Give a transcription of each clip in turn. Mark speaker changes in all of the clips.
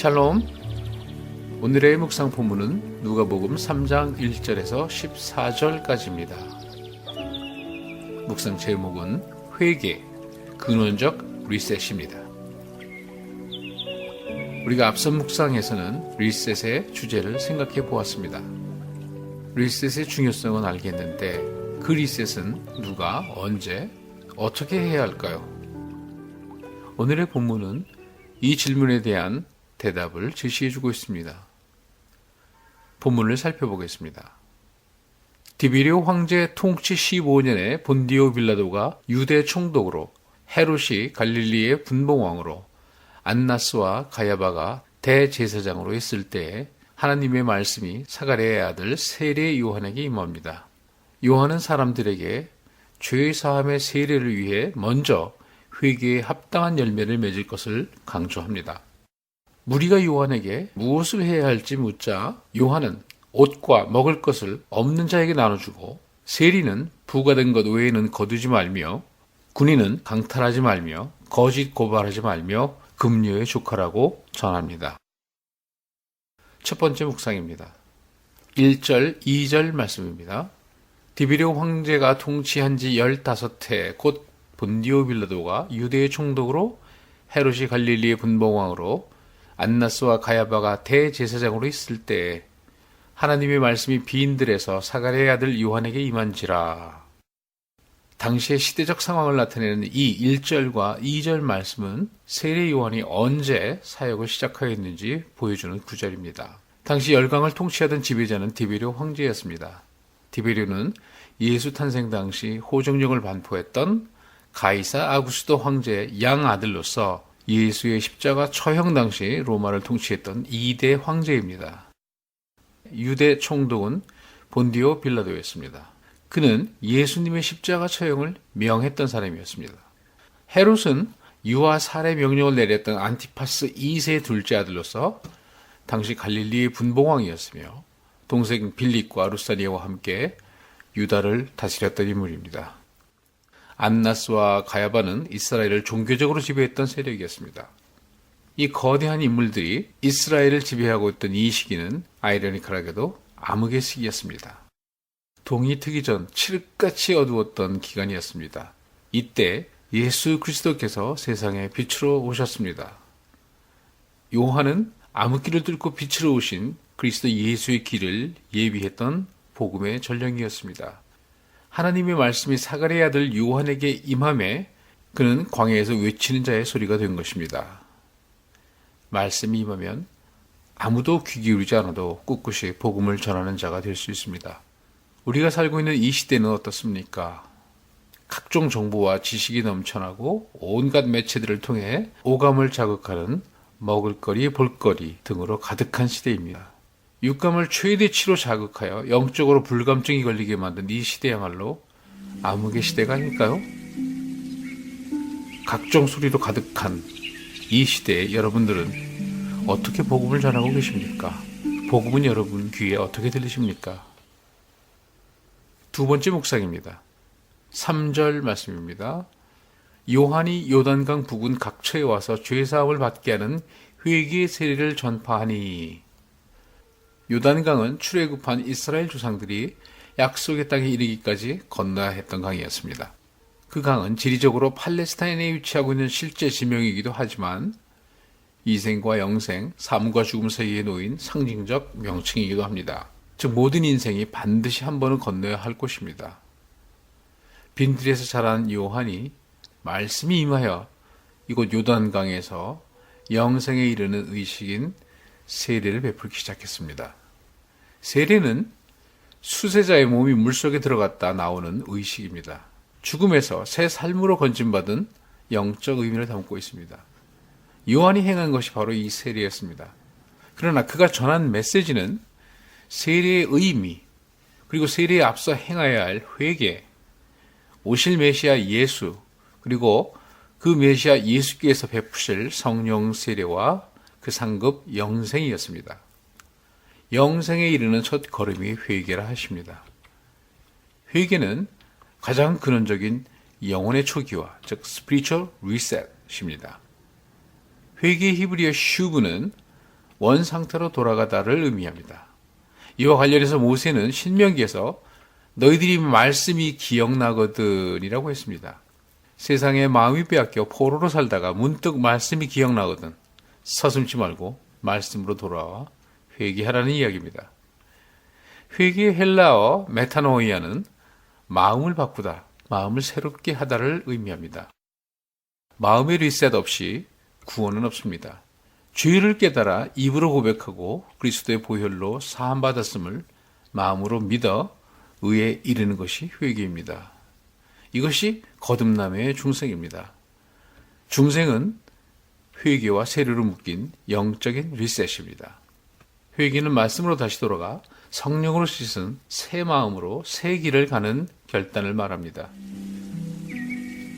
Speaker 1: 샬롬. 오늘의 묵상 본문은 누가복음 3장 1절에서 14절까지입니다. 묵상 제목은 회개, 근원적 리셋입니다. 우리가 앞선 묵상에서는 리셋의 주제를 생각해 보았습니다. 리셋의 중요성은 알겠는데 그 리셋은 누가 언제 어떻게 해야 할까요? 오늘의 본문은 이 질문에 대한 대답을 제시해 주고 있습니다. 본문을 살펴보겠습니다. 디비리오 황제 통치 15년에 본디오 빌라도가 유대 총독으로 헤롯이 갈릴리의 분봉왕으로 안나스와 가야바가 대제사장으로 있을 때에 하나님의 말씀이 사가랴의 아들 세례 요한에게 임합니다. 요한은 사람들에게 죄의 사함의 세례를 위해 먼저 회개에 합당한 열매를 맺을 것을 강조합니다. 무리가 요한에게 무엇을 해야 할지 묻자 요한은 옷과 먹을 것을 없는 자에게 나눠주고 세리는 부과된 것 외에는 거두지 말며 군인은 강탈하지 말며 거짓 고발하지 말며 금료에 조카라고 전합니다. 첫 번째 묵상입니다. 1절, 2절 말씀입니다. 디비료 황제가 통치한 지 15해 곧 본디오 빌라도가 유대의 총독으로 헤롯이 갈릴리의 분봉왕으로 안나스와 가야바가 대제사장으로 있을 때 하나님의 말씀이 비인들에서 사가랴의 아들 요한에게 임한지라. 당시의 시대적 상황을 나타내는 이 1절과 2절 말씀은 세례 요한이 언제 사역을 시작하였는지 보여주는 구절입니다. 당시 열강을 통치하던 지배자는 디베리오 황제였습니다. 디베리오는 예수 탄생 당시 호정령을 반포했던 가이사 아구스도 황제의 양 아들로서 예수의 십자가 처형 당시 로마를 통치했던 2대 황제입니다. 유대 총독은 본디오 빌라도였습니다. 그는 예수님의 십자가 처형을 명했던 사람이었습니다. 헤롯은 유아 살해 명령을 내렸던 안티파스 2세 둘째 아들로서 당시 갈릴리의 분봉왕이었으며 동생 빌립과 루사리아와 함께 유다를 다스렸던 인물입니다. 안나스와 가야바는 이스라엘을 종교적으로 지배했던 세력이었습니다. 이 거대한 인물들이 이스라엘을 지배하고 있던 이 시기는 아이러니컬하게도 암흑의 시기였습니다. 동이 트기 전 칠흑같이 어두웠던 기간이었습니다. 이때 예수 그리스도께서 세상에 빛으로 오셨습니다. 요한은 암흑길을 뚫고 빛으로 오신 그리스도 예수의 길을 예비했던 복음의 전령이었습니다. 하나님의 말씀이 사가랴의 아들 요한에게 임함에 그는 광야에서 외치는 자의 소리가 된 것입니다. 말씀이 임하면 아무도 귀 기울이지 않아도 꿋꿋이 복음을 전하는 자가 될 수 있습니다. 우리가 살고 있는 이 시대는 어떻습니까? 각종 정보와 지식이 넘쳐나고 온갖 매체들을 통해 오감을 자극하는 먹을거리, 볼거리 등으로 가득한 시대입니다. 육감을 최대치로 자극하여 영적으로 불감증이 걸리게 만든 이 시대야말로 암흑의 시대가 아닐까요? 각종 소리로 가득한 이 시대에 여러분들은 어떻게 복음을 전하고 계십니까? 복음은 여러분 귀에 어떻게 들리십니까? 두 번째 묵상입니다. 3절 말씀입니다. 요한이 요단강 부근 각처에 와서 죄사함을 받게 하는 회개의 세례를 전파하니 요단강은 출애굽한 이스라엘 조상들이 약속의 땅에 이르기까지 건너야 했던 강이었습니다. 그 강은 지리적으로 팔레스타인에 위치하고 있는 실제 지명이기도 하지만 이생과 영생, 삶과 죽음 사이에 놓인 상징적 명칭이기도 합니다. 즉 모든 인생이 반드시 한 번은 건너야 할 곳입니다. 빈들에서 자란 요한이 말씀이 임하여 이곳 요단강에서 영생에 이르는 의식인 세례를 베풀기 시작했습니다. 세례는 수세자의 몸이 물속에 들어갔다 나오는 의식입니다. 죽음에서 새 삶으로 건진받은 영적 의미를 담고 있습니다. 요한이 행한 것이 바로 이 세례였습니다. 그러나 그가 전한 메시지는 세례의 의미, 그리고 세례에 앞서 행해야 할 회개, 오실 메시아 예수, 그리고 그 메시아 예수께서 베푸실 성령 세례와 그 상급 영생이었습니다. 영생에 이르는 첫 걸음이 회개라 하십니다. 회개는 가장 근원적인 영혼의 초기화, 즉 spiritual reset입니다. 회개의 히브리어 슈브는 원 상태로 돌아가다를 의미합니다. 이와 관련해서 모세는 신명기에서 너희들이 말씀이 기억나거든이라고 했습니다. 세상에 마음이 빼앗겨 포로로 살다가 문득 말씀이 기억나거든. 서슴지 말고 말씀으로 돌아와 회개하라는 이야기입니다. 회개의 헬라어 메타노이아는 마음을 바꾸다, 마음을 새롭게 하다를 의미합니다. 마음의 리셋 없이 구원은 없습니다. 죄를 깨달아 입으로 고백하고 그리스도의 보혈로 사함받았음을 마음으로 믿어 의에 이르는 것이 회개입니다. 이것이 거듭남의 중생입니다. 중생은 회개와 세례로 묶인 영적인 리셋입니다. 회개는 말씀으로 다시 돌아가 성령으로 씻은 새 마음으로 새 길을 가는 결단을 말합니다.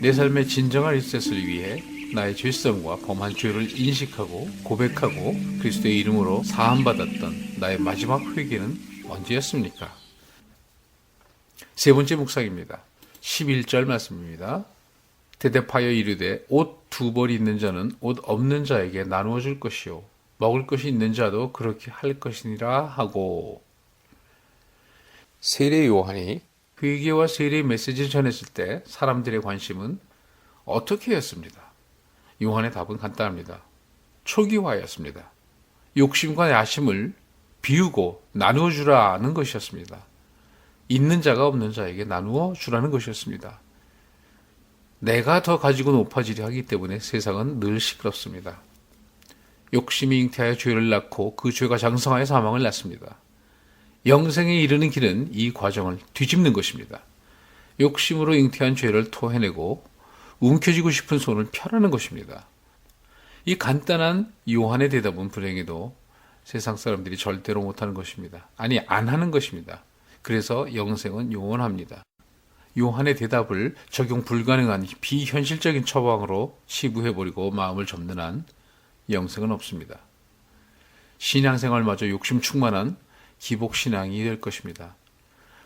Speaker 1: 내 삶의 진정한 리셋을 위해 나의 죄성과 범한 죄를 인식하고 고백하고 그리스도의 이름으로 사함받았던 나의 마지막 회개는 언제였습니까? 세 번째 묵상입니다. 11절 말씀입니다. 대대하여 이르되 옷 두 벌 있는 자는 옷 없는 자에게 나누어 줄 것이요 먹을 것이 있는 자도 그렇게 할 것이니라 하고 세례 요한이 회개와 세례의 메시지를 전했을 때 사람들의 관심은 어떻게 였습니다. 요한의 답은 간단합니다. 초기화였습니다. 욕심과 야심을 비우고 나누어 주라는 것이었습니다. 있는 자가 없는 자에게 나누어 주라는 것이었습니다. 내가 더 가지고 높아지려 하기 때문에 세상은 늘 시끄럽습니다. 욕심이 잉태하여 죄를 낳고 그 죄가 장성하여 사망을 낳습니다. 영생에 이르는 길은 이 과정을 뒤집는 것입니다. 욕심으로 잉태한 죄를 토해내고 움켜쥐고 싶은 손을 펴라는 것입니다. 이 간단한 요한의 대답은 불행히도 세상 사람들이 절대로 못하는 것입니다. 아니, 안 하는 것입니다. 그래서 영생은 요원합니다. 요한의 대답을 적용 불가능한 비현실적인 처방으로 치부해버리고 마음을 접는 한 영생은 없습니다. 신앙생활마저 욕심 충만한 기복신앙이 될 것입니다.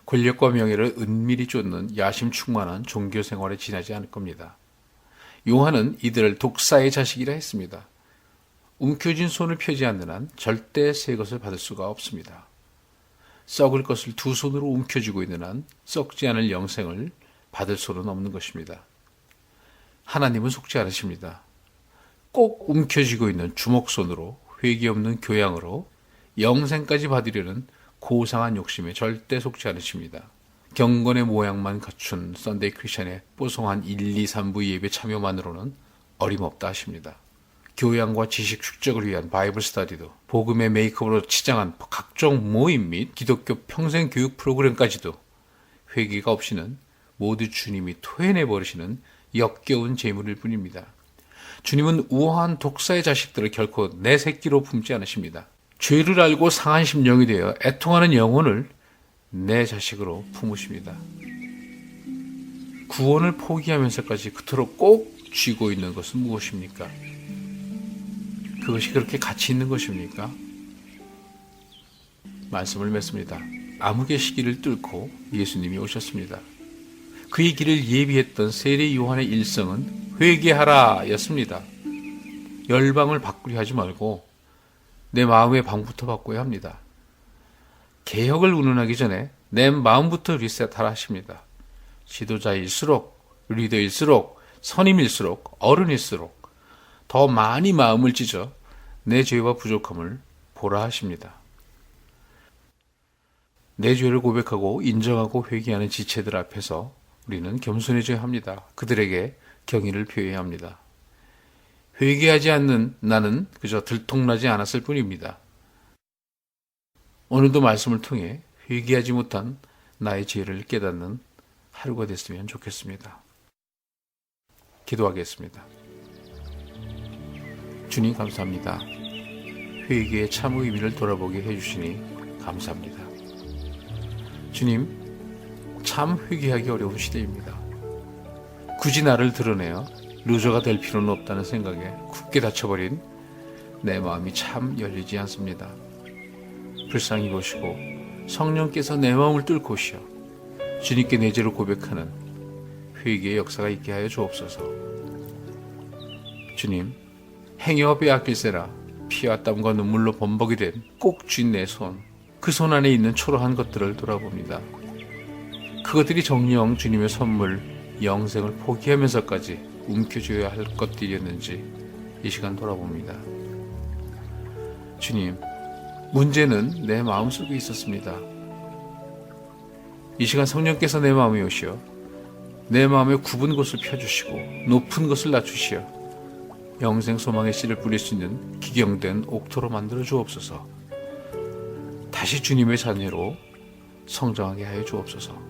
Speaker 1: 권력과 명예를 은밀히 쫓는 야심 충만한 종교생활에 지나지 않을 겁니다. 요한은 이들을 독사의 자식이라 했습니다. 움켜쥔 손을 펴지 않는 한 절대 새 것을 받을 수가 없습니다. 썩을 것을 두 손으로 움켜쥐고 있는 한 썩지 않을 영생을 받을 수는 없는 것입니다. 하나님은 속지 않으십니다. 꼭 움켜쥐고 있는 주먹손으로 회개 없는 교양으로 영생까지 받으려는 고상한 욕심에 절대 속지 않으십니다. 경건의 모양만 갖춘 썬데이 크리스천의 뽀송한 1, 2, 3부 예배 참여만으로는 어림없다 하십니다. 교양과 지식 축적을 위한 바이블 스타디도 복음의 메이크업으로 치장한 각종 모임 및 기독교 평생 교육 프로그램까지도 회개가 없이는 모두 주님이 토해내 버리시는 역겨운 재물일 뿐입니다. 주님은 우아한 독사의 자식들을 결코 내 새끼로 품지 않으십니다. 죄를 알고 상한 심령이 되어 애통하는 영혼을 내 자식으로 품으십니다. 구원을 포기하면서까지 그토록 꼭 쥐고 있는 것은 무엇입니까? 그것이 그렇게 가치 있는 것입니까? 말씀을 맺습니다. 암흑의 시기를 뚫고 예수님이 오셨습니다. 그의 길을 예비했던 세례 요한의 일성은 회개하라 였습니다. 열방을 바꾸려 하지 말고 내 마음의 방부터 바꿔야 합니다. 개혁을 운운하기 전에 내 마음부터 리셋하라 하십니다. 지도자일수록, 리더일수록, 선임일수록, 어른일수록 더 많이 마음을 찢어 내 죄와 부족함을 보라 하십니다. 내 죄를 고백하고 인정하고 회개하는 지체들 앞에서 우리는 겸손해져야 합니다. 그들에게 경의를 표해야 합니다. 회개하지 않는 나는 그저 들통나지 않았을 뿐입니다. 오늘도 말씀을 통해 회개하지 못한 나의 죄를 깨닫는 하루가 됐으면 좋겠습니다. 기도하겠습니다. 주님 감사합니다. 회개의 참 의미를 돌아보게 해주시니 감사합니다. 주님, 참 회개하기 어려운 시대입니다. 굳이 나를 드러내어 루저가 될 필요는 없다는 생각에 굳게 닫혀버린 내 마음이 참 열리지 않습니다. 불쌍히 보시고 성령께서 내 마음을 뚫고 오시어 주님께 내 죄를 고백하는 회개의 역사가 있게 하여 주옵소서. 주님, 행여와 빼앗길세라 피와 땀과 눈물로 범벅이 된 꼭 쥔 내 손, 그 손 안에 있는 초라한 것들을 돌아봅니다. 그것들이 정령 주님의 선물, 영생을 포기하면서까지 움켜줘야 할 것들이었는지 이 시간 돌아봅니다. 주님, 문제는 내 마음속에 있었습니다. 이 시간 성령께서 내 마음에 오시어 내 마음에 굽은 곳을 펴주시고 높은 곳을 낮추시어 영생 소망의 씨를 뿌릴 수 있는 기경된 옥토로 만들어 주옵소서. 다시 주님의 자녀로 성장하게 하여 주옵소서.